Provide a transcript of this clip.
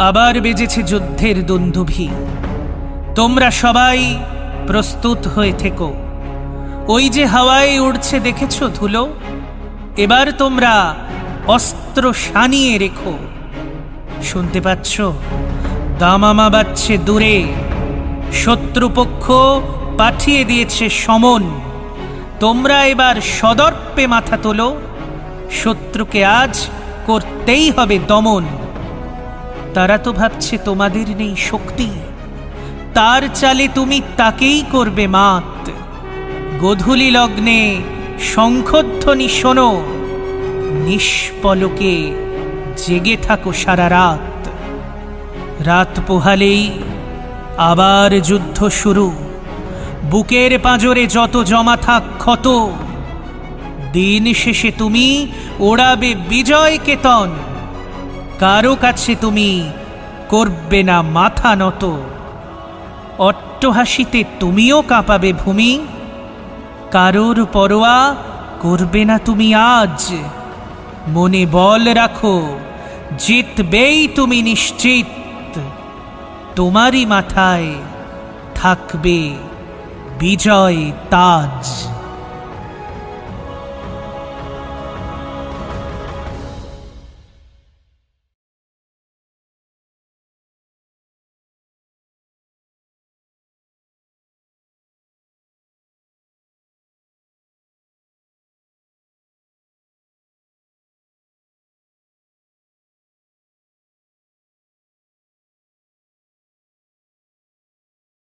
আবার বেজেছে যুদ্ধের দুন্দুভি তোমরা সবাই প্রস্তুত হয়ে থেকো। ওই যে হাওয়ায় উড়ছে দেখেছ ধুলো? এবার তোমরা অস্ত্র সানিয়ে রেখো। শুনতে পাচ্ছ? দামামা বাচ্ছে দূরে। শত্রুপক্ষ পাঠিয়ে দিয়েছে সমন। তোমরা এবার সদর্পে মাথা তোলো। শত্রুকে আজ করতেই হবে দমন। তারা তো ভাবছে তোমাদের নেই শক্তি। তার চালে তুমি তাকেই করবে মাত। গধূলি লগ্নে শঙ্খধ্বনি শোনো। নিষ্পলকে জেগে থাকো সারা রাত। রাত পোহালেই আবার যুদ্ধ শুরু। বুকের পাঁজরে যত জমা থাক ক্ষত। দিন শেষে তুমি ওড়াবে বিজয় কেতন। কারও কাছে তুমি করবে না মাথা নত। অট্টহাসিতে তুমিও কাঁপাবে ভূমি। কারোর পরোয়া করবে না তুমি আজ। মনে বল রাখো, জিতবেই তুমি নিশ্চিত। তোমারই মাথায় থাকবে বিজয় তাজ।